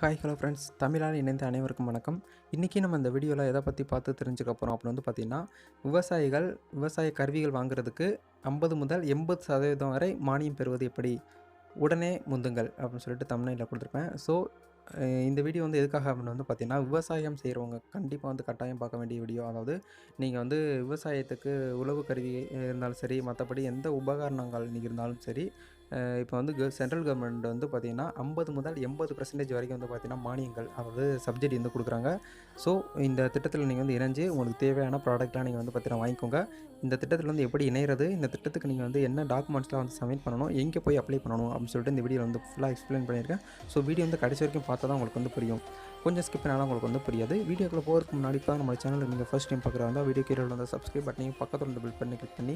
Hi hello friends தமிழால் இணைந்த அனைவருக்கும் வணக்கம். இன்றைக்கி நம்ம இந்த வீடியோவில் எதை பற்றி பார்த்து தெரிஞ்சுக்க போகிறோம் அப்படின்னு வந்து பார்த்திங்கன்னா விவசாயிகள் விவசாய கருவிகள் வாங்குறதுக்கு ஐம்பது முதல் எண்பது சதவீதம் வரை மானியம் பெறுவது எப்படி? உடனே முந்துங்கள் அப்படின்னு சொல்லிட்டு தமிழில் கொடுத்துருப்பேன். ஸோ இந்த வீடியோ வந்து எதுக்காக அப்படின்னு வந்து பார்த்திங்கன்னா விவசாயம் செய்கிறவங்க கண்டிப்பாக வந்து கட்டாயம் பார்க்க வேண்டிய வீடியோ அதாவது நீங்கள் வந்து விவசாயத்துக்கு உழவு கருவி இருந்தாலும் சரி மற்றபடி எந்த உபகரணங்கள் நீங்கள் இருந்தாலும் சரி இப்போ வந்து சென்ட்ரல் கவர்மெண்ட் வந்து பார்த்திங்கன்னா ஐம்பது முதல் எண்பது பர்சன்டேஜ் வரைக்கும் வந்து பார்த்திங்கன்னா மானியங்கள் அதாவது சப்சிடி வந்து கொடுக்குறாங்க. ஸோ இந்த திட்டத்தில் நீங்கள் வந்து இணைஞ்சு உங்களுக்கு தேவையான ப்ராடக்ட்லாம் நீங்கள் வந்து பார்த்தீங்கன்னா வாங்கிக்கோங்க. இந்த திட்டத்தில் வந்து எப்படி இணையிறது? இந்த திட்டத்துக்கு நீங்கள் வந்து என்ன டாக்குமெண்ட்ஸ்லாம் வந்து சப்மிட் பண்ணணும்? எங்கே போய் அப்ளை பண்ணணும்? அப்படின்னு சொல்லிட்டு இந்த வீடியோ வந்து ஃபுல்லாக எக்ஸ்பிளைன் பண்ணியிருக்கேன். ஸோ வீடியோ வந்து கடைசி வரைக்கும் பார்த்தா தான் உங்களுக்கு வந்து புரியும். கொஞ்சம் ஸ்கிப் பண்ணாலும் உங்களுக்கு வந்து புரியாது. வீடியோக்குள்ளே போகிறதுக்கு முன்னாடி இப்போ நம்ம சேனலில் நீங்கள் ஃபஸ்ட் டைம் பார்க்குறதா வீடியோ கீழே வந்து சப்ஸ்கிரைப் பட்டனையும் பக்கத்தில் வந்து பில் பண்ணி கிளிக் பண்ணி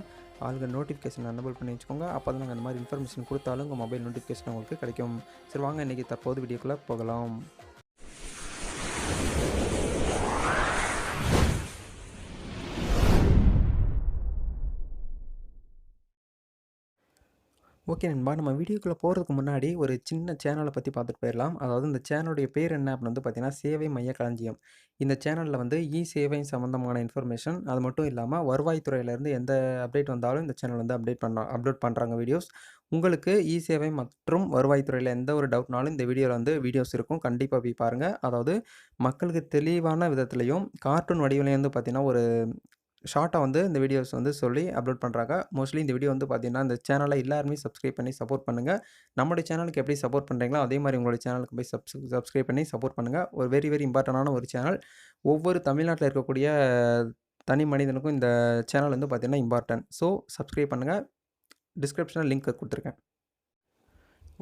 ஆளுங்க நோட்டிஃபிகேஷன் எனபிள் பண்ணி வச்சுக்கோங்க. அப்போ தான் நாங்கள் அந்த மாதிரி இன்ஃபர்மேஷன் கொடுத்தாலும் உங்கள் மொபைல் நோட்டிஃபிகேஷன் உங்களுக்கு கிடைக்கும். சரி வாங்க இன்றைக்கி தற்போது வீடியோக்குள்ளே போகலாம். ஓகே நண்பா நம்ம வீடியோக்குள்ளே போகிறதுக்கு முன்னாடி ஒரு சின்ன சேனலை பற்றி பார்த்துட்டு போயிடலாம். அதாவது இந்த சேனலுடைய பேர் என்ன அப்படின்னு வந்து பார்த்தீங்கன்னா சேவை மைய களஞ்சியம். இந்த சேனலில் வந்து இ சேவை சம்மந்தமான இன்ஃபர்மேஷன் அது மட்டும் இல்லாமல் வருவாய்த்துறையிலேருந்து எந்த அப்டேட் வந்தாலும் இந்த சேனல் வந்து அப்டேட் பண்ண அப்லோட் பண்ணுறாங்க வீடியோஸ் உங்களுக்கு இ சேவை மற்றும் வருவாய்த்துறையில் எந்த ஒரு டவுட்னாலும் இந்த வீடியோவில் வந்து வீடியோஸ் இருக்கும். கண்டிப்பாக போய் பாருங்கள் அதாவது மக்களுக்கு தெளிவான விதத்துலையும் கார்ட்டூன் வடிவிலையும் வந்து பார்த்திங்கன்னா ஒரு ஷார்ட்டாக வந்து இந்த வீடியோஸ் வந்து சொல்லி அப்லோட் பண்ணுறாங்க மோஸ்ட்லி இந்த வீடியோ வந்து பார்த்தீங்கன்னா இந்த சேனலை எல்லாருமே சப்ஸ்கிரைப் பண்ணி சப்போர்ட் பண்ணுங்கள் நம்மளுடைய சேனலுக்கு எப்படி சப்போர்ட் பண்ணுறீங்களோ அதே மாதிரி உங்களுடைய சேனலுக்கு போய் சப்ஸ் சப்ஸ்கிரைப் பண்ணி சப்போர்ட் பண்ணுங்கள் ஒரு வெரி வெரி இம்பார்ட்டண்டான ஒரு சேனல் ஒவ்வொரு தமிழ்நாட்டில் இருக்கக்கூடிய தனி மனிதனுக்கும் இந்த சேனல் வந்து பார்த்திங்கன்னா இம்பார்ட்டன்ட் ஸோ சப்ஸ்கிரைப் பண்ணுங்கள் டிஸ்கிரிப்ஷனில் லிங்க் கொடுத்துருக்கேன்.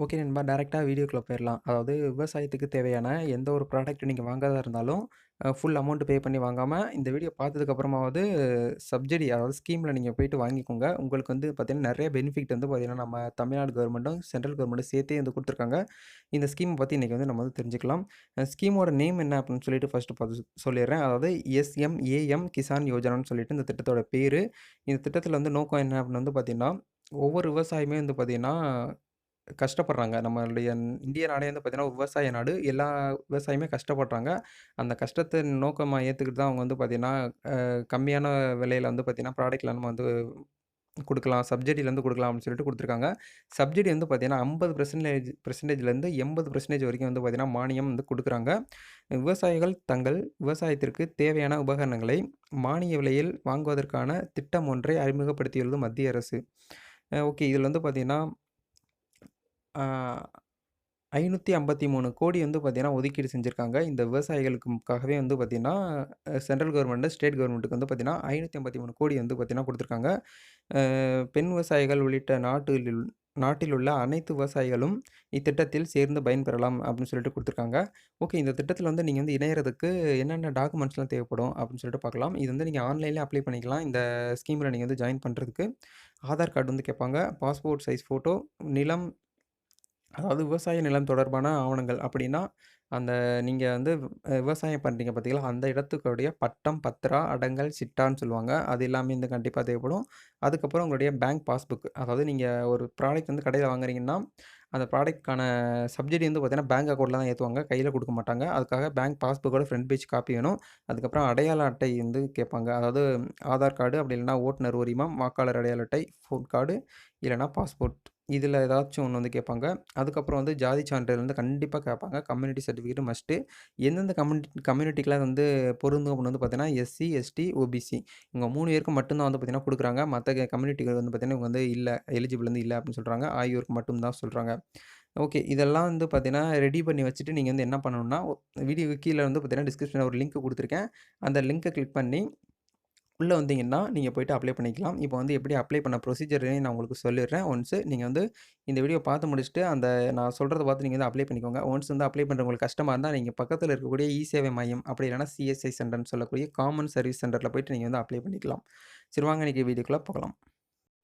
ஓகே நண்பா டேரெக்டாக வீடியோக்குள்ளே போயிடலாம் அதாவது விவசாயத்துக்கு தேவையான எந்த ஒரு ப்ராடக்ட் நீங்கள் வாங்காதா இருந்தாலும் ஃபுல் அமௌண்ட் பே பண்ணி வாங்காமல் இந்த வீடியோ பார்த்ததுக்கப்புறமாவது சப்சிடி அதாவது ஸ்கீமில் நீங்கள் போயிட்டு வாங்கிக்கோங்க. உங்களுக்கு வந்து பார்த்திங்கன்னா நிறைய பெனிஃபிட் வந்து பார்த்திங்கன்னா நம்ம தமிழ்நாடு கவர்மெண்ட்டும் சென்ட்ரல் கவர்மெண்ட்டும் சேர்த்தே வந்து கொடுத்துருக்காங்க. இந்த ஸ்கீமை பற்றி இன்றைக்கி வந்து நம்ம வந்து தெரிஞ்சுக்கலாம். ஸ்கீமோட நேம் என்ன அப்படின்னு சொல்லிட்டு ஃபஸ்ட்டு பார்த்து சொல்லிடுறேன். அதாவது எஸ்எம்ஏஎம் கிசான் யோஜனான்னு சொல்லிட்டு இந்த திட்டத்தோட பேர். இந்த திட்டத்தில் வந்து நோக்கம் என்ன அப்படின்னு வந்து பார்த்திங்கன்னா ஒவ்வொரு விவசாயமே வந்து பார்த்திங்கன்னா கஷ்டப்படுறாங்க. நம்மளுடைய இந்திய நாடே வந்து பார்த்திங்கன்னா விவசாய நாடு. எல்லா விவசாயியுமே கஷ்டப்படுறாங்க. அந்த கஷ்டத்தை நோக்கமாக ஏற்றுக்கிட்டு தான் அவங்க வந்து பார்த்திங்கன்னா கம்மியான விலையில் வந்து பார்த்திங்கன்னா ப்ராடக்ட்லாம் நம்ம வந்து கொடுக்கலாம். சப்சிடிலேருந்து கொடுக்கலாம் அப்படின்னு சொல்லிட்டு கொடுத்துருக்காங்க. சப்சிடி வந்து பார்த்திங்கன்னா ஐம்பது பர்சன்டேஜ் பர்சன்டேஜ்லேருந்து எண்பது பர்சன்டேஜ் வரைக்கும் வந்து பார்த்திங்கன்னா மானியம் வந்து கொடுக்குறாங்க. விவசாயிகள் தங்கள் விவசாயத்திற்கு தேவையான உபகரணங்களை மானிய விலையில் வாங்குவதற்கான திட்டம் ஒன்றை அறிமுகப்படுத்தியுள்ளது மத்திய அரசு. ஓகே. இதில் வந்து பார்த்திங்கன்னா ஐநூற்றி ஐம்பத்தி மூணு கோடி வந்து பார்த்திங்கன்னா ஒதுக்கீடு செஞ்சுருக்காங்க. இந்த விவசாயிகளுக்காகவே வந்து பார்த்திங்கன்னா சென்ட்ரல் கவர்மெண்ட்டு ஸ்டேட் கவர்மெண்ட்டுக்கு வந்து பார்த்திங்கன்னா ஐநூற்றி ஐம்பத்தி மூணு கோடி வந்து பார்த்திங்கன்னா கொடுத்துருக்காங்க. பெண் விவசாயிகள் உள்ளிட்ட நாட்டில் நாட்டில் உள்ள அனைத்து விவசாயிகளும் இத்திட்டத்தில் சேர்ந்து பயன்பெறலாம் அப்படின்னு சொல்லிட்டு கொடுத்துருக்காங்க. ஓகே இந்த திட்டத்தில் வந்து நீங்கள் வந்து இணையறதுக்கு என்னென்ன டாக்குமெண்ட்ஸ்லாம் தேவைப்படும் அப்படின்னு சொல்லிட்டு பார்க்கலாம் இது வந்து நீங்கள் ஆன்லைனில் அப்ளை பண்ணிக்கலாம். இந்த ஸ்கீமில் நீங்கள் வந்து ஜாயின் பண்ணுறதுக்கு ஆதார் கார்டு வந்து கேட்பாங்க பாஸ்போர்ட் சைஸ் ஃபோட்டோ நிலம் அதாவது விவசாய நிலம் தொடர்பான ஆவணங்கள் அப்படின்னா அந்த நீங்கள் வந்து விவசாயம் பண்ணுறீங்க பார்த்தீங்களா? அந்த இடத்துக்குடைய பட்டம் பத்திரா அடங்கல் சிட்டான்னு சொல்லுவாங்க. அது எல்லாமே வந்து கண்டிப்பாக தேவைப்படும். அதுக்கப்புறம் உங்களுடைய பேங்க் பாஸ்புக். அதாவது நீங்கள் ஒரு ப்ராடக்ட் வந்து கடையில் வாங்குறீங்கன்னா அந்த ப்ராடக்ட்க்கான சப்சிடி வந்து பார்த்தீங்கன்னா பேங்க் அக்கௌண்ட்டில் தான் ஏற்றுவாங்க கையில் கொடுக்க மாட்டாங்க. அதுக்காக பேங்க் பாஸ்புக்கோட ஃப்ரண்ட் பேஜ் காப்பி வேணும். அதுக்கப்புறம் அடையாள அட்டை வந்து கேட்பாங்க. அதாவது ஆதார் கார்டு அப்படி இல்லைனா ஓட்டுநர் உரிமம் வாக்காளர் அடையாள அட்டை ஃபோன் கார்டு இல்லைனா பாஸ்போர்ட். இதில் ஏதாச்சும் ஒன்று வந்து கேட்பாங்க. அதுக்கப்புறம் வந்து ஜாதி சான்றிதழ் வந்து கண்டிப்பாக கேட்பாங்க. கம்யூனிட்டி சர்டிஃபிகேட் மஸ்ட்டு எந்தெந்த கம்யூனிட்டி கம்யூனிட்டிக்கெலாம் வந்து பொருந்தும் அப்படின்னு வந்து பார்த்தீங்கன்னா எஸ்சி எஸ்டி ஓபிசி இவங்க மூணு பேருக்கு மட்டும்தான் வந்து பார்த்திங்கன்னா கொடுக்குறாங்க. மற்ற கம்யூனிட்டிகள் வந்து பார்த்திங்கன்னா இவங்க வந்து இல்லை எலிஜிபிள் வந்து இல்லை அப்படின்னு சொல்கிறாங்க ஆகியோருக்கு மட்டும்தான் சொல்கிறாங்க ஓகே இதெல்லாம் வந்து பார்த்தீங்கன்னா ரெடி பண்ணி வச்சுட்டு நீங்கள் வந்து என்ன பண்ணணும்னா வீடியோ கீழே வந்து பார்த்தீங்கன்னா டிஸ்கிரிப்ஷனில் ஒரு லிங்க் கொடுத்துருக்கேன். அந்த லிங்க்கை கிளிக் பண்ணி உள்ளே வந்தீங்கன்னா நீங்கள் போய்ட்டு அப்ளை பண்ணிக்கலாம். இப்போ வந்து எப்படி அப்ளை பண்ண ப்ரொசீஜர்னு நான் உங்களுக்கு சொல்லிடுறேன். ஒன்ஸு நீங்கள் வந்து இந்த வீடியோ பார்த்து முடிச்சுட்டு அந்த நான் சொல்கிறத பார்த்து நீங்கள் வந்து அப்ளை பண்ணிக்கோங்க. ஒன்ஸ் வந்து அப்ளை பண்ணுறவங்களுக்கு கஷ்டமாக இருந்தால் நீங்கள் பக்கத்தில் இருக்கக்கூடிய இ சேவை மையம் அப்படி இல்லைனா சிஎஸ்ஐ சென்டர்னு சொல்லக்கூடிய காமன் சர்வீஸ் சென்டரில் போய்ட்டு நீங்கள் வந்து அப்ளை பண்ணிக்கலாம். சரி வாங்க இன்றைக்கி வீடியோக்குள்ளே போகலாம்.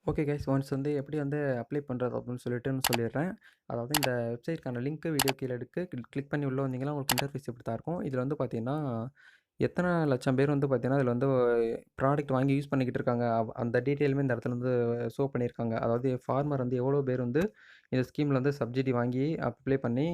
ஓகே கைஸ் ஒன்ஸ் வந்து எப்படி வந்து அப்ளை பண்ணுறது அப்படின்னு சொல்லிட்டு சொல்லிடுறேன். அதாவது இந்த வெப்சைட்க்கான லிங்க்கு வீடியோ கீழே எடுக்கு கிளிக் பண்ணி உள்ளே வந்தீங்கன்னா உங்களுக்கு இன்டர்ஃபேஸ் இப்படி தான் இருக்கும். இதில் வந்து பார்த்தீங்கன்னா எத்தனை லட்சம் பேர் வந்து பார்த்தீங்கன்னா, அதில் வந்து ப்ராடக்ட் வாங்கி யூஸ் பண்ணிக்கிட்டு இருக்காங்க. அவ் அந்த டீட்டெயிலுமே இந்த இடத்துல வந்து ஷோ பண்ணியிருக்காங்க. அதாவது ஃபார்மர் வந்து எவ்வளோ பேர் வந்து இந்த ஸ்கீமில் வந்து சப்சிடி வாங்கி அப்ளை பண்ணி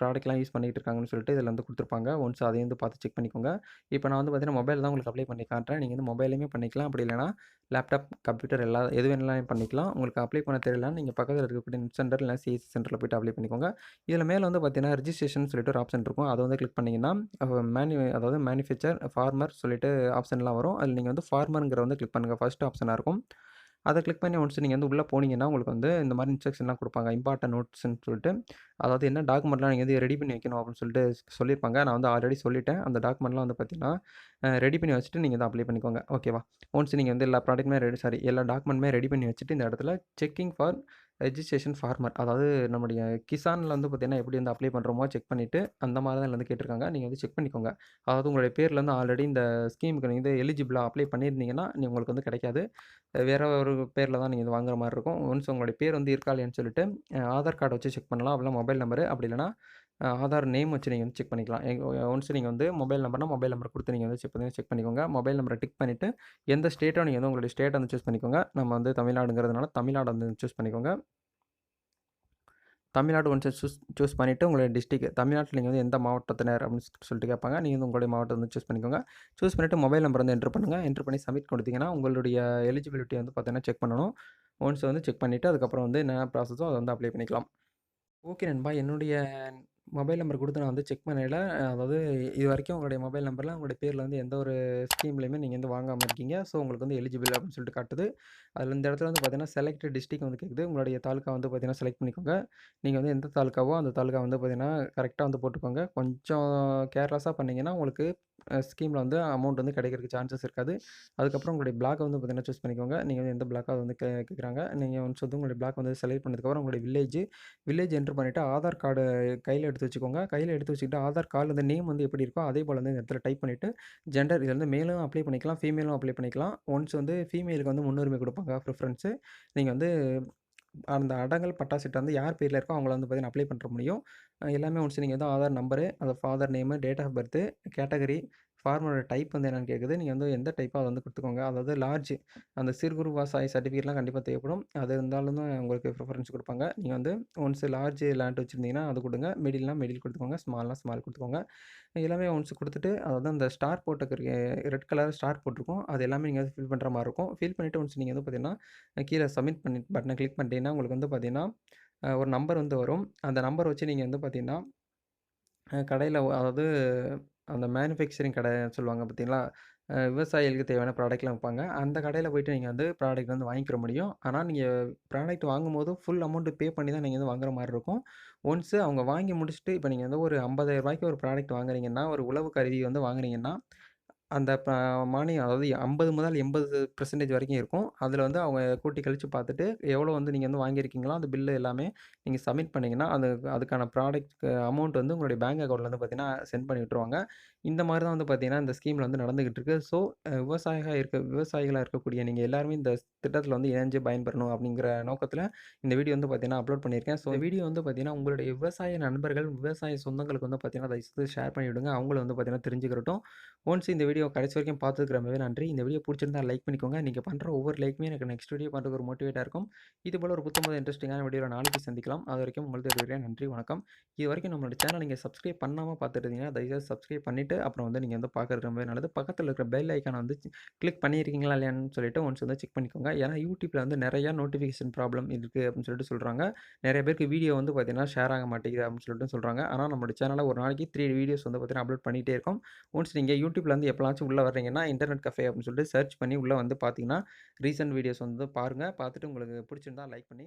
ப்ராடக்ட்லாம் யூஸ் பண்ணிக்கிட்டு இருக்காங்கன்னு சொல்லிட்டு இதில வந்து குடுத்துருப்பாங்க. ஒன்ஸ் அதையும் வந்து பார்த்து செக் பண்ணிக்கோங்க. இப்போ நான் வந்து பார்த்தீங்கன்னா, மொபைல் தான் உங்களுக்கு அப்ளை பண்ணி காட்டுறேன். நீங்க வந்து மொபைல்லயுமே பண்ணிக்கலாம். அப்படி இல்லன்னா லேப்டாப், கம்ப்யூட்டர் எல்லா எது வேணாலும் பண்ணிக்கலாம். உங்களுக்கு அப்ளை பண்ண தெரியலன்னு நீங்கள் பக்கத்தில் இருக்கக்கூடிய நெட் சென்டர் இல்லை சிஎஸ்சி சென்டரில் போயிட்டு அப்ளை பண்ணிக்கோங்க. இதில் மேலே வந்து பார்த்தீங்கன்னா, ரிஜிஸ்ட்ரேஷன் சொல்லிட்டு ஒரு ஆப்ஷன் இருக்கும். அதை வந்து கிளிக் பண்ணிங்கன்னா மேனு அதாவது மேனுஃபேக்சர், ஃபார்மர் சொல்லிட்டு ஆப்ஷன்லாம் வரும். அதில் நீங்கள் வந்து ஃபார்மருங்கிற வந்து கிளிக் பண்ணுங்கள் ஃபர்ஸ்ட் ஆப்ஷனாக இருக்கும். அதை கிளிக் பண்ணி ஒன்ஸ் நீங்கள் வந்து உள்ளே போனீங்கன்னா, உங்களுக்கு வந்து இந்த மாதிரி இன்ஸ்ட்ரக்ஷன்லாம் கொடுப்பாங்க இம்பார்டன்ட் நோட்ஸ்ன்னு சொல்லிட்டு. அதாவது என்ன டாக்குமெண்ட்லாம் நீங்கள் வந்து ரெடி பண்ணி வைக்கணும் அப்படின்னு சொல்லிட்டு சொல்லியிருப்பாங்க. நான் வந்து ஆல்ரெடி சொல்லிட்டேன். அந்த டாக்குமெண்ட்லாம் வந்து பார்த்தீங்கன்னா, ரெடி பண்ணி வச்சுட்டு நீங்கள் வந்து அப்ளை பண்ணிக்கோங்க. ஓகேவா? ஒன்ஸ் நீங்கள் வந்து எல்லா ப்ராடக்ட்டுமே ரெடி சாரி எல்லா டாக்குமெண்ட்டுமே ரெடி பண்ணி வச்சுட்டு இந்த இடத்துல செக்கிங் ஃபார் ரெஜிஸ்ட்ரேஷன் ஃபார்மர் அதாவது நம்முடைய கிசானில் வந்து பார்த்தீங்கன்னா, எப்படி வந்து அப்ளை பண்ணுறோமோ செக் பண்ணிவிட்டு அந்த மாதிரி தான் வந்து கேட்டிருக்காங்க. நீங்கள் வந்து செக் பண்ணிக்கோங்க. அதாவது உங்களுடைய பேரில் வந்து ஆல்ரெடி இந்த ஸ்கீமுக்கு நீங்கள் வந்து எலிஜிபிளாக அப்ளை பண்ணியிருந்தீங்கன்னா, நீ உங்களுக்கு வந்து கிடைக்காது. வேற ஒரு பேரில் தான் நீங்கள் இது வாங்குற மாதிரி இருக்கும். ஒன்ஸ் உங்களுடைய பேர் வந்து இருக்கா இல்லையான்னு சொல்லிட்டு, ஆதார் கார்டை வச்சு செக் பண்ணலாம். அப்படிலாம் மொபைல் நம்பரு அப்படி இல்லைனா ஆதார் நேம் வச்சு நீங்கள் வந்து செக் பண்ணிக்கலாம். ஒன்ஸ் நீங்கள் வந்து மொபைல் நம்பர்னா, மொபைல் நம்பர் கொடுத்து நீங்கள் வந்து செக் பண்ணி செக் பண்ணிக்கோங்க. மொபைல் நம்பரை டிக் பண்ணிவிட்டு எந்த ஸ்டேட்டோ நீங்கள் வந்து உங்களுடைய ஸ்டேட்டை வந்து சூஸ் பண்ணிக்கோங்க. நம்ம வந்து தமிழ்நாடுங்கிறதுனால தமிழ்நாடு வந்து சூஸ் பண்ணிக்கோங்க. தமிழ்நாடு ஒன்ஸ் சூஸ் சூஸ் பண்ணிட்டு உங்களுடைய டிஸ்ட்ரிக் தமிழ்நாட்டில் நீங்கள் வந்து எந்த மாவட்டத்தினர் அப்படின்னு சொல்லிட்டு கேட்பாங்க. நீங்கள் வந்து உங்களுடைய மாவட்டம் வந்து சூஸ் பண்ணிக்கோங்க. சூஸ் பண்ணிவிட்டு மொபைல் நம்பர் வந்து என்ட்ரு பண்ணுங்கள் என்ட்ரு பண்ணி சப்மிட் கொடுத்தீங்கன்னா உங்களுடைய எலிஜிபிலிட்டி வந்து பார்த்தீங்கன்னா செக் பண்ணணும். ஒன்ஸ் வந்து செக் பண்ணிவிட்டு அதுக்கப்புறம் வந்து என்ன ப்ராசஸோ அதை வந்து அப்ளை பண்ணிக்கலாம். ஓகே நண்பா. என்னுடைய மொபைல் நம்பர் கொடுத்து நான் வந்து செக் பண்ணல அதாவது இது வரைக்கும் உங்களுடைய மொபைல் நம்பரில் உங்களுடைய பேரில் வந்து எந்த ஒரு ஸ்கீம்லையுமே நீங்கள் வந்து வாங்காமல் இருக்கீங்க. ஸோ உங்களுக்கு வந்து எலிஜிபிள் அப்படின்னு சொல்லிட்டு காட்டுது. அதில் இந்த இடத்துல வந்து பார்த்தீங்கன்னா, செலக்ட் டிஸ்ட்ரிக் வந்து கேட்குது. உங்களுடைய தாலுக்கா வந்து பார்த்தீங்கன்னா, செலக்ட் பண்ணிக்கோங்க. நீங்கள் வந்து எந்த தாலுக்காவோ அந்த தாலுக்கா வந்து பார்த்தீங்கன்னா, கரெக்டாக வந்து போட்டுக்கோங்க. கொஞ்சம் கேர்லெஸ்ஸாக பண்ணிங்கன்னா உங்களுக்கு ஸ்கீமில் வந்து அமௌண்ட் வந்து கிடைக்கிறதுக்கு சான்சஸ் இருக்காது. அதுக்கப்புறம் உங்களுடைய பிளாக்க வந்து பார்த்தீங்கன்னா, சூஸ் பண்ணிக்கோங்க. நீங்கள் வந்து எந்த பிளாக்கோ வந்து கே கேட்குறாங்க. நீங்கள் ஒன்ஸ் வந்து உங்களுடைய பிளாக் வந்து செலக்ட் பண்ணதுக்கப்புறம் உங்களுடைய வில்லேஜ், வில்லேஜ் என்டர் பண்ணிவிட்டு ஆதார் கார்டு கையில் எடுத்து வச்சுக்கோங்க. கையில் எடுத்து வச்சுக்கிட்டு ஆதார் கார்டு அந்த நேம் வந்து எப்படி இருக்கோ, அதே போல் வந்து இந்த இடத்துல டைப் பண்ணிவிட்டு ஜெண்டர் இதில் வந்து மேலும் அப்ளை பண்ணிக்கலாம், ஃபீமேலும் அப்ளை பண்ணிக்கலாம். ஒன்ஸ் வந்து ஃபீமேலுக்கு வந்து முன்னுரிமை கொடுப்பாங்க ப்ரிஃபரன்ஸு. நீங்கள் வந்து அந்த அடங்கல் பட்டாசிட்ட வந்து யார் பேரில் இருக்கோ அவங்கள வந்து பார்த்தீங்கன்னா, அப்ளை பண்ணுற முடியும். எல்லாமே ஒன்ஸ் நீங்கள் வந்து ஆதார் நம்பரு, அந்த father name, date of birth, category, ஃபார்மரோட type வந்து என்னென்னு கேட்குது. நீங்கள் வந்து எந்த டைப்போ அதை வந்து கொடுத்துக்கோங்க அதாவது லார்ஜ் அந்த சிறு குறு விவசாய சர்டிஃபிகேட்லாம் கண்டிப்பாக தேவைப்படும். அது இருந்தாலும் தான் உங்களுக்கு ப்ரிஃபரன்ஸ் கொடுப்பாங்க நீங்கள் வந்து ஒன்ஸ் லார்ஜ் லேண்ட் வச்சிருந்தீங்கன்னா, அது கொடுங்க மிடில்னா மிடில் கொடுத்துக்கோங்க ஸ்மால்னா ஸ்மால் கொடுத்துக்கோங்க எல்லாமே ஒன்ஸ் கொடுத்துட்டு அதாவது அந்த ஸ்டார் போட்டுருக்க ரெட் கலர் ஸ்டார் போட்டிருக்கும். அது எல்லாமே நீங்கள் வந்து ஃபில் பண்ணுற மாதிரி இருக்கும். ஃபில் பண்ணிவிட்டு ஒன்ஸ் நீங்கள் வந்து பார்த்தீங்கன்னா, கீழே சப்மிட் பண்ணி பட்டனை கிளிக் பண்ணிட்டீங்கன்னா, உங்களுக்கு வந்து பார்த்தீங்கன்னா, ஒரு நம்பர் வந்து வரும். அந்த நம்பர் வச்சு நீங்கள் வந்து பார்த்தீங்கன்னா, கடையில் அதாவது அந்த மேனுஃபேக்சரிங் கடை சொல்லுவாங்க பார்த்தீங்களா? விவசாயிகளுக்கு தேவையான ப்ராடக்ட்லாம் வைப்பாங்க அந்த கடையில் போயிட்டு நீங்கள் வந்து ப்ராடக்ட் வந்து வாங்கிக்கிற முடியும். ஆனால் நீங்கள் ப்ராடக்ட் வாங்கும்போது ஃபுல் அமௌண்ட்டு பே பண்ணி தான் நீங்கள் வந்து வாங்குற மாதிரி இருக்கும். ஒன்ஸ் அவங்க வாங்கி முடிச்சுட்டு, இப்போ நீங்கள் வந்து ஒரு ஐம்பதாயிரம் ரூபாய்க்கு ஒரு ப்ராடக்ட் வாங்குறீங்கன்னா, ஒரு உழவு கருவி வந்து வாங்குறீங்கன்னா, அந்த ப மானியம் அதாவது 50 முதல் 80% வரைக்கும் இருக்கும். அதில் வந்து அவங்க கூட்டி கழித்து பார்த்துட்டு, எவ்வளோ வந்து நீங்கள் வந்து வாங்கியிருக்கீங்களோ, அந்த பில்லு எல்லாமே நீங்கள் சப்மிட் பண்ணிங்கன்னா அது அதுக்கான ப்ராடக்ட் அமௌண்ட் வந்து உங்களுடைய பேங்க் அக்கௌண்ட்டில் வந்து பார்த்தீங்கன்னா, சென்ட் பண்ணி விட்டுருவாங்க. இந்த மாதிரி தான் வந்து பார்த்தீங்கன்னா, இந்த ஸ்கீமில் வந்து நடந்துகிட்டு இருக்கு. ஸோ, விவசாயிகளாக இருக்க விவசாயிகளாக இருக்கக்கூடிய நீங்கள் எல்லாருமே இந்த திட்டத்தில் வந்து இணைஞ்சு பயன்பெறணும் அப்படிங்கிற நோக்கத்தில் இந்த வீடியோ வந்து பார்த்தீங்கன்னா, அப்லோட் பண்ணியிருக்கேன். ஸோ, வீடியோ வந்து பார்த்தீங்கன்னா, உங்களுடைய விவசாய நண்பர்கள், விவசாய சொந்தங்களுக்கு வந்து பார்த்தீங்கன்னா, தயவுசெய்து ஷேர் பண்ணிவிடுங்க அவங்களும் வந்து பார்த்தீங்கன்னா தெரிஞ்சுக்கிறட்டும். ஒன்ஸ் இந்த வீடியோ கடைசி வரைக்கும் பார்த்துக்கிற ரொம்பவே நன்றி. இந்த வீடியோ பிடிச்சிருந்தா லைக் பண்ணிக்கோங்க. நீங்கள் பண்ணுற ஒவ்வொரு லைக்குமே எனக்கு நெக்ஸ்ட் வீடியோ பண்ணுறதுக்கு ஒரு மோட்டிவேட்டாக இருக்கும். இது போல் ஒரு புத்தம்புது இன்ட்ரெஸ்டிங்கான வீடியோ நாளைக்கு சந்திக்கலாம். அதுவரைக்கும் உங்களுக்கு விடைபெறுகிறேன். நன்றி, வணக்கம். இது வரைக்கும் நம்மளோட சேனல் நீங்கள் சப்ஸ்கிரைப் பண்ணாமல் பார்த்துட்டு இருந்தீங்கன்னா, தயவுசெய்து சப்ஸ்கிரைப் பண்ணிட்டு, அப்புறம் வந்து நீங்கள் வந்து பார்க்கறது ரொம்பவே நல்லது. பக்கத்தில் இருக்கிற பெல் ஐகான வந்து கிளிக் பண்ணியிருக்கீங்களா இல்லையான்னு சொல்லிட்டு ஒன்ஸ் வந்து செக் பண்ணிக்கோங்க. ஏன்னா, யூடியூப்பில் வந்து நிறையா நோட்டிஃபிகேஷன் ப்ராப்ளம் இருக்குது அப்படின்னு சொல்லிட்டு சொல்கிறாங்க நிறைய பேருக்கு வீடியோ வந்து பார்த்தீங்கன்னா, ஷேர் ஆக மாட்டேங்குது அப்படின்னு சொல்லிட்டு சொல்கிறாங்க ஆனால் நம்மளோட சேனலில் ஒரு நாளைக்கு த்ரீ வீடியோஸ் வந்து பார்த்தீங்கன்னா, அப்லோட் பண்ணிகிட்டே இருக்கோம். ஒன்ஸ் நீங்கள் யூடியூப்பில் வந்து எப்போலாச்சும் உள்ளே வர்றீங்கன்னா, இன்டர்நெட் கஃபே அப்படின்னு சொல்லிட்டு சர்ச் பண்ணி உள்ளே வந்து பார்த்தீங்கன்னா, ரீசெண்ட் வீடியோஸ் வந்து பாருங்கள் பார்த்துட்டு உங்களுக்கு பிடிச்சிருந்தா லைக் பண்ணி